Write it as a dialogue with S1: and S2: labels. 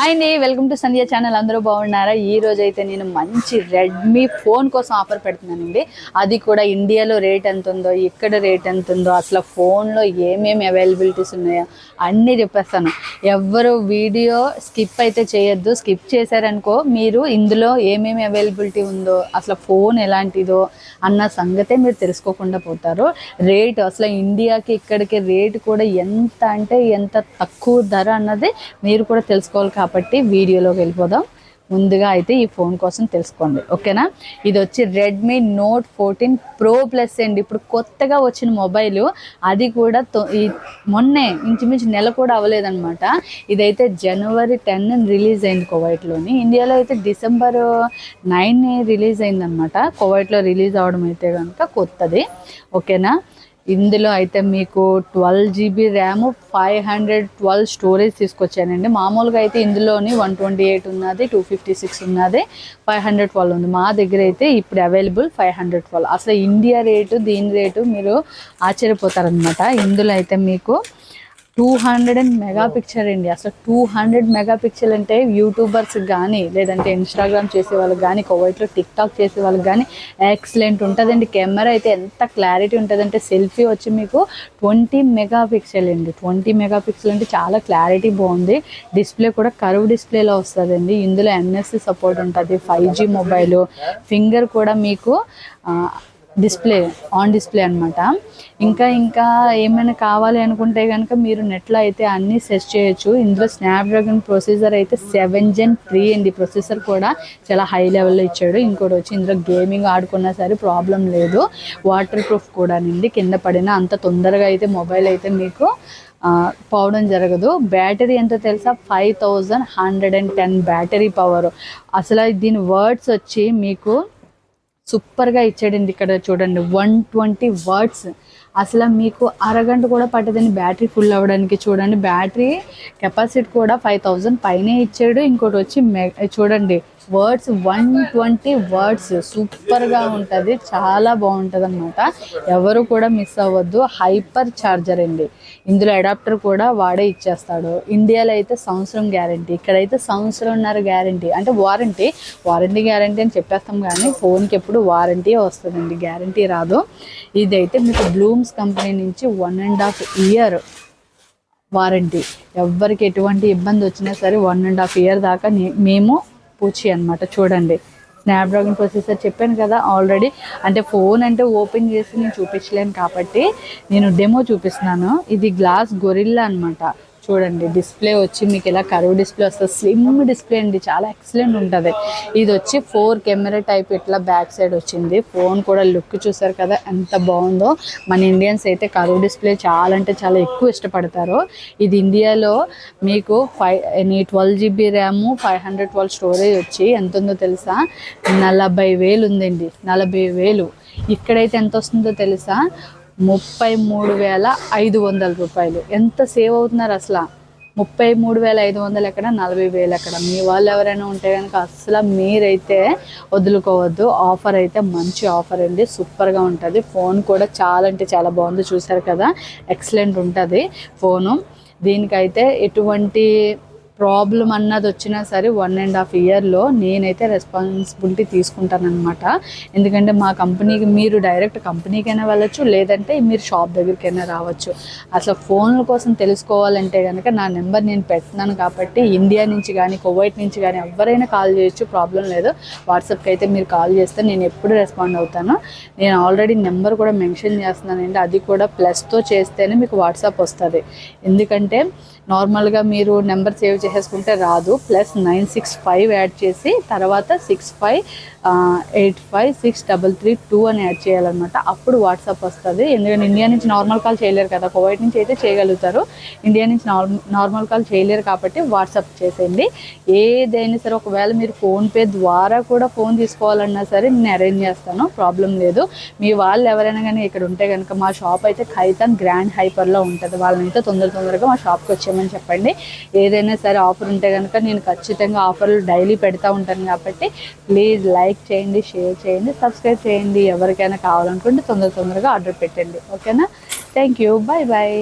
S1: Hi అండి welcome to Sandhya channel అందరూ బాగున్నారా? ఈ రోజు అయితే నేను మంచి రెడ్మీ ఫోన్ కోసం ఆఫర్ పెడుతున్నానండి. అది కూడా ఇండియాలో రేట్ ఎంత ఉందో ఇక్కడ రేట్ ఎంత ఉందో అసలు ఫోన్లో ఏమేమి అవైలబిలిటీస్ ఉన్నాయో అన్నీ చెప్పేస్తాను. ఎవ్వరు వీడియో స్కిప్ అయితే చేయొద్దు. స్కిప్ చేశారనుకో మీరు ఇందులో ఏమేమి అవైలబిలిటీ ఉందో అసలు ఫోన్ ఎలాంటిదో అన్న సంగతే మీరు తెలుసుకోకుండా పోతారు. రేట్ అసలు ఇండియాకి ఇక్కడికి రేట్ కూడా ఎంత అంటే ఎంత తక్కువ ధర అన్నది మీరు కూడా తెలుసుకోవాలి కాబట్టి వీడియోలోకి వెళ్ళిపోదాం. ముందుగా అయితే ఈ ఫోన్ కోసం తెలుసుకోండి. ఓకేనా? ఇది వచ్చి Redmi note fourteen pro plus అండి. ఇప్పుడు కొత్తగా వచ్చిన మొబైల్ అది కూడా తొ- ఈ మొన్నే ఇంచుమించు నెల కూడా అవ్వలేదన్నమాట. ఇదైతే జనవరి టెన్ రిలీజ్ అయింది కోవైట్లోని. ఇండియాలో అయితే డిసెంబర్ నైన్ రిలీజ్ అయిందనమాట కోవైట్లో రిలీజ్ అవడం అయితే కనుక కొత్తది. ఓకేనా? ఇందులో అయితే మీకు twelve GB RAM five hundred twelve storage తీసుకొచ్చానండి. మామూలుగా అయితే ఇందులోని వన్ ట్వంటీ ఎయిట్ ఉన్నది టూ ఫిఫ్టీ సిక్స్ ఉన్నది ఫైవ్ హండ్రెడ్ ట్వెల్వ్ ఉంది. మా దగ్గర అయితే ఇప్పుడు అవైలబుల్ ఫైవ్ హండ్రెడ్ ట్వెల్వ్. అసలు ఇండియా రేటు దీని రేటు మీరు ఆశ్చర్యపోతారనమాట ఇందులో అయితే మీకు two hundred and mega picture అండి. అసలు టూ హండ్రెడ్ మెగా పిక్చర్ అంటే యూట్యూబర్స్ కానీ లేదంటే ఇన్స్టాగ్రామ్ చేసే వాళ్ళకి కానీ కోవైట్లో టిక్ టాక్ చేసే వాళ్ళకి కానీ ఎక్సలెంట్ ఉంటుందండి. కెమెరా అయితే ఎంత క్లారిటీ ఉంటుందంటే సెల్ఫీ వచ్చి మీకు ట్వంటీ మెగా పిక్సెల్ అండి. ట్వంటీ మెగా పిక్సెల్ అంటే చాలా క్లారిటీ బాగుంది. డిస్ప్లే కూడా కర్వ్ డిస్ప్లేలో వస్తుందండి. ఇందులో ఎన్ఎస్సి సపోర్ట్ ఉంటుంది. ఫైవ్ జీ మొబైల్ ఫింగర్ కూడా మీకు డిస్ప్లే ఆన్ డిస్ప్లే అనమాట ఇంకా ఇంకా ఏమైనా కావాలి అనుకుంటే కనుక మీరు నెట్లో అయితే అన్నీ సెర్చ్ చేయొచ్చు. ఇందులో స్నాప్డ్రాగన్ ప్రొసెసర్ అయితే సెవెన్ జెన్ త్రీ అండి. ప్రొసెసర్ కూడా చాలా హై లెవెల్లో ఇచ్చాడు. ఇంకోటి వచ్చి ఇందులో గేమింగ్ ఆడుకున్నా సరే ప్రాబ్లం లేదు. వాటర్ ప్రూఫ్ కూడా అండి కింద పడినా అంత తొందరగా అయితే మొబైల్ అయితే మీకు పోవడం జరగదు. బ్యాటరీ ఎంతో తెలుసా? Five thousand hundred and ten battery power అసలు దీని వర్డ్స్ వచ్చి మీకు సూపర్గా ఇచ్చాడండి ఇక్కడ చూడండి. One twenty watts. అసలు మీకు అరగంట కూడా పట్టదండి బ్యాటరీ ఫుల్ అవ్వడానికి. చూడండి బ్యాటరీ కెపాసిటీ కూడా ఫైవ్ థౌజండ్ పైనే ఇచ్చాడు. ఇంకోటి వచ్చి మె చూడండి వర్డ్స్ వన్ ట్వంటీ వర్డ్స్. సూపర్గా ఉంటుంది చాలా బాగుంటుంది అనమాట ఎవరు కూడా మిస్ అవ్వద్దు హైపర్ ఛార్జర్ అండి. ఇందులో అడాప్టర్ కూడా వాడే ఇచ్చేస్తాడు. ఇండియాలో అయితే సంవత్సరం గ్యారంటీ ఇక్కడైతే సంవత్సరంన్నర గ్యారంటీ. అంటే వారంటీ వారంటీ గ్యారంటీ అని చెప్పేస్తాం కానీ ఫోన్కి ఎప్పుడు వారంటీ వస్తుందండి గ్యారంటీ రాదు. ఇదైతే మీకు బ్లూమ్స్ కంపెనీ నుంచి one and half year warranty. ఎవ్వరికి ఎటువంటి ఇబ్బంది వచ్చినా సరే వన్ అండ్ హాఫ్ ఇయర్ దాకా మేము పూచి అనమాట చూడండి. స్నాప్డ్రాగన్ ప్రొసెసర్ చెప్పాను కదా ఆల్రెడీ అంటే ఫోన్ అంటే ఓపెన్ చేసి నేను చూపించలేను కాబట్టి నేను డెమో చూపిస్తున్నాను. ఇది గ్లాస్ గొరిల్లా అనమాట చూడండి డిస్ప్లే వచ్చి మీకు ఇలా కరువు డిస్ప్లే వస్తుంది. స్లిమ్ డిస్ప్లే అండి చాలా ఎక్సలెంట్ ఉంటుంది. ఇది వచ్చి ఫోర్ కెమెరా టైప్ ఇట్లా బ్యాక్ సైడ్ వచ్చింది. ఫోన్ కూడా లుక్ చూసారు కదా ఎంత బాగుందో. మన ఇండియన్స్ అయితే కరువు డిస్ప్లే చాలా అంటే చాలా ఎక్కువ ఇష్టపడతారు. ఇది ఇండియాలో మీకు five twelve GB RAM five hundred twelve storage వచ్చి ఎంత ఉందో తెలుసా? నలభై వేలు ఉందండి. నలభై వేలు. ఇక్కడైతే ఎంత వస్తుందో తెలుసా? ముప్పై మూడు వేల ఐదు వందల రూపాయలు. ఎంత సేవ్ అవుతున్నారు అసలు? ముప్పై మూడు వేల ఐదు వందలు ఎక్కడ? నలభై వేలు ఎక్కడ? మీ వాళ్ళు ఎవరైనా ఉంటే కనుక అసలు మీరైతే వదులుకోవద్దు. ఆఫర్ అయితే మంచి ఆఫర్ అండి. సూపర్గా ఉంటుంది. ఫోన్ కూడా చాలా అంటే చాలా బాగుంది. చూసారు కదా? ఎక్సలెంట్ ఉంటుంది ఫోను. దీనికైతే ఎటువంటి ప్రాబ్లం అన్నది వచ్చినా సరే వన్ అండ్ హాఫ్ ఇయర్లో నేనైతే రెస్పాన్సిబిలిటీ తీసుకుంటానమాట ఎందుకంటే మా కంపెనీకి మీరు డైరెక్ట్ కంపెనీకైనా వెళ్ళొచ్చు లేదంటే మీరు షాప్ దగ్గరికైనా రావచ్చు. అసలు ఫోన్ల కోసం తెలుసుకోవాలంటే కనుక నా నెంబర్ నేను పెట్టినాను కాబట్టి ఇండియా నుంచి కానీ కువైట్ నుంచి కానీ ఎవరైనా కాల్ చేయొచ్చు ప్రాబ్లం లేదు. వాట్సాప్కి అయితే మీరు కాల్ చేస్తే నేను ఎప్పుడు రెస్పాండ్ అవుతాను. నేను ఆల్రెడీ నెంబర్ కూడా మెన్షన్ చేస్తున్నానండి. అది కూడా ప్లస్తో చేస్తేనే మీకు వాట్సాప్ వస్తుంది. ఎందుకంటే నార్మల్గా మీరు నెంబర్ సేవ్ చేసేసుకుంటే రాదు. Plus nine six five add చేసి తర్వాత six five eight five six double three two అని యాడ్ చేయాలన్నమాట. అప్పుడు వాట్సాప్ వస్తుంది. ఎందుకంటే ఇండియా నుంచి నార్మల్ కాల్ చేయలేరు కదా. కువైట్ నుంచి అయితే చేయగలుగుతారు. ఇండియా నుంచి నార్మల్ నార్మల్ కాల్ చేయలేరు కాబట్టి వాట్సాప్ చేసేయండి. ఏదైనా సరే ఒకవేళ మీరు ఫోన్పే ద్వారా కూడా ఫోన్ తీసుకోవాలన్నా సరే నేను అరేంజ్ చేస్తాను. ప్రాబ్లం లేదు. మీ వాళ్ళు ఎవరైనా కానీ ఇక్కడ ఉంటే కనుక మా షాప్ అయితే ఖైతాన్ గ్రాండ్ హైపర్లో ఉంటుంది. వాళ్ళని అయితే తొందర తొందరగా మా షాప్కి వచ్చామని చెప్పండి. ఏదైనా సరే ఆఫర్ ఉంటే కనుక నేను ఖచ్చితంగా ఆఫర్లు డైలీ పెడతా ఉంటాను కాబట్టి ప్లీజ్ లైక్ చేయండి షేర్ చేయండి సబ్స్క్రైబ్ చేయండి. ఎవరికైనా కావాలనుకుంటే తొందర తొందరగా ఆర్డర్ పెట్టండి. ఓకేనా థ్యాంక్ యూ బాయ్ బాయ్